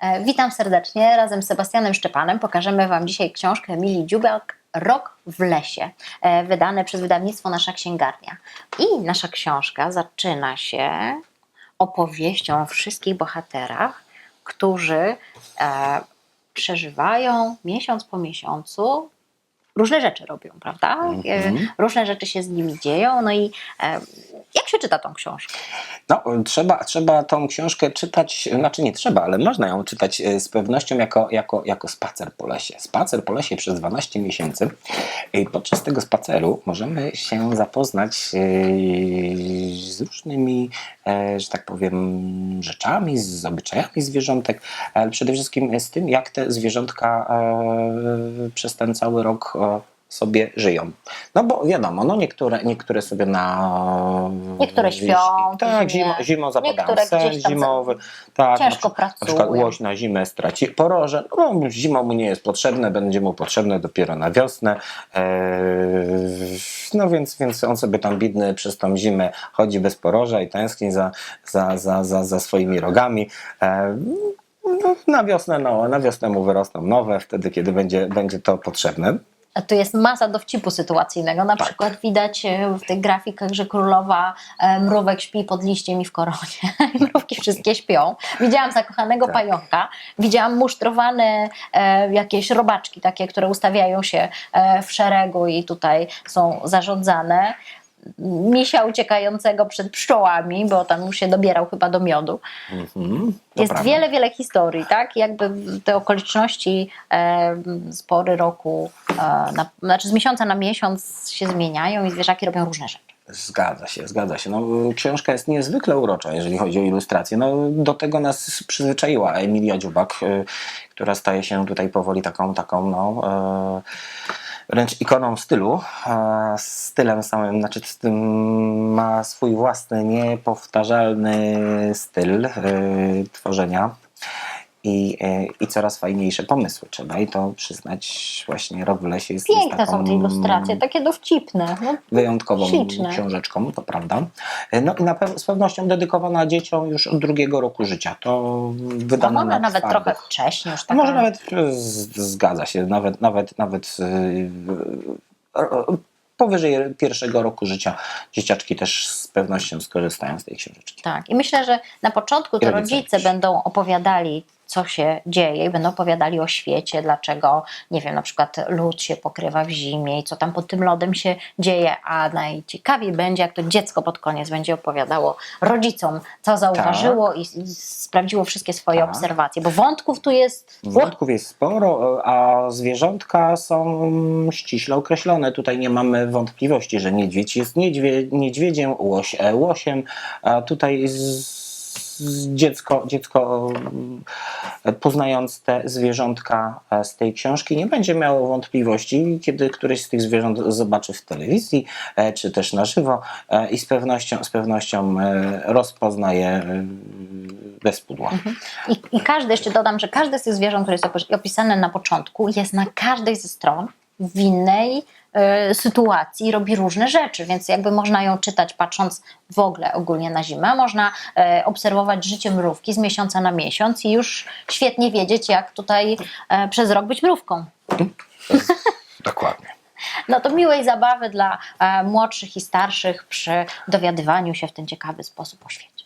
E, Witam serdecznie. Razem z Sebastianem Szczepanem pokażemy Wam dzisiaj książkę Emilii Dziubak Rok w lesie, e, wydane przez wydawnictwo Nasza Księgarnia. I nasza książka zaczyna się opowieścią o wszystkich bohaterach, którzy e, przeżywają miesiąc po miesiącu różne rzeczy robią, prawda? E, Różne rzeczy się z nimi dzieją. No i e, jak się czyta tą książkę? No, trzeba, trzeba tą książkę czytać, znaczy nie trzeba, ale można ją czytać e, z pewnością jako, jako, jako spacer po lesie. Spacer po lesie przez 12 miesięcy. I podczas tego spaceru możemy się zapoznać z różnymi, że tak powiem, rzeczami, z obyczajami zwierzątek, ale przede wszystkim z tym, jak te zwierzątka e, przez ten cały rok sobie żyją. No bo wiadomo, no niektóre, niektóre sobie na... Niektóre śpią, Tak, zimą, zimą zapadają Niektóre sen gdzieś tam zimowy. Tak, ciężko na, przy- Na przykład pracują. łoś na zimę straci poroże. No, zimą mu nie jest potrzebne, będzie mu potrzebne dopiero na wiosnę. Eee, no więc, więc on sobie tam bidny przez tą zimę chodzi bez poroża i tęskni za, za, za, za, za swoimi rogami. Eee, no, na wiosnę, no, na wiosnę mu wyrosną nowe, wtedy kiedy będzie, będzie to potrzebne. Tu jest masa dowcipu sytuacyjnego. Na Tak. przykład widać e, w tych grafikach, że królowa e, mrówek śpi pod liściem i w koronie. I Mrówki wszystkie śpią. Widziałam zakochanego Tak. pająka. Widziałam musztrowane e, jakieś robaczki takie, które ustawiają się w szeregu i tutaj są zarządzane. Misia uciekającego przed pszczołami, bo tam już się dobierał chyba do miodu. Mhm, Jest prawda. wiele, wiele historii, tak? Jakby te okoliczności e, z pory roku, e, na, znaczy z miesiąca na miesiąc się zmieniają i zwierzaki robią różne rzeczy. Zgadza się, zgadza się. No, książka jest niezwykle urocza, jeżeli chodzi o ilustrację. No, do tego nas przyzwyczaiła Emilia Dziubak, y, która staje się tutaj powoli taką, taką no, e, wręcz ikoną stylu. Stylem samym, znaczy ma swój własny, niepowtarzalny styl e, tworzenia. I, e, I coraz fajniejsze pomysły trzeba i to przyznać właśnie Rok w lesie jest, Piękne są te ilustracje, takie dowcipne. No, wyjątkową Śliczne. książeczką, to prawda. No i na pew- z pewnością dedykowana dzieciom już od drugiego roku życia. To a wydano może na nawet twardych. trochę wcześniej już taka... może nawet e, zgadza się, nawet, nawet, nawet e, powyżej pierwszego roku życia dzieciaczki też z pewnością skorzystają z tej książeczki. Tak, i myślę, że na początku to rodzice rodzice będą opowiadali, co się dzieje, i będą opowiadali o świecie, dlaczego, nie wiem, na przykład lód się pokrywa w zimie i co tam pod tym lodem się dzieje, a najciekawiej będzie, jak to dziecko pod koniec będzie opowiadało rodzicom, co zauważyło i, i sprawdziło wszystkie swoje Tak. obserwacje, bo wątków tu jest. Wątków jest sporo, a zwierzątka są ściśle określone. Tutaj nie mamy wątpliwości, że niedźwiedź jest niedźwie, niedźwiedziem, łoś e, łosiem. A tutaj z dziecko, dziecko e, poznając te zwierzątka e, z tej książki nie będzie miało wątpliwości, kiedy któreś z tych zwierząt zobaczy w telewizji e, czy też na żywo e, i z pewnością, z pewnością e, rozpoznaje e, bez pudła. I, I każdy, jeszcze dodam, że każde z tych zwierząt, które jest opi- opisane na początku, jest na każdej ze stron w innej e, sytuacji, robi różne rzeczy, więc jakby można ją czytać patrząc w ogóle ogólnie na zimę, można e, obserwować życie mrówki z miesiąca na miesiąc i już świetnie wiedzieć, jak tutaj e, przez rok być mrówką. Dokładnie. No to miłej zabawy dla młodszych i starszych przy dowiadywaniu się w ten ciekawy sposób o świecie.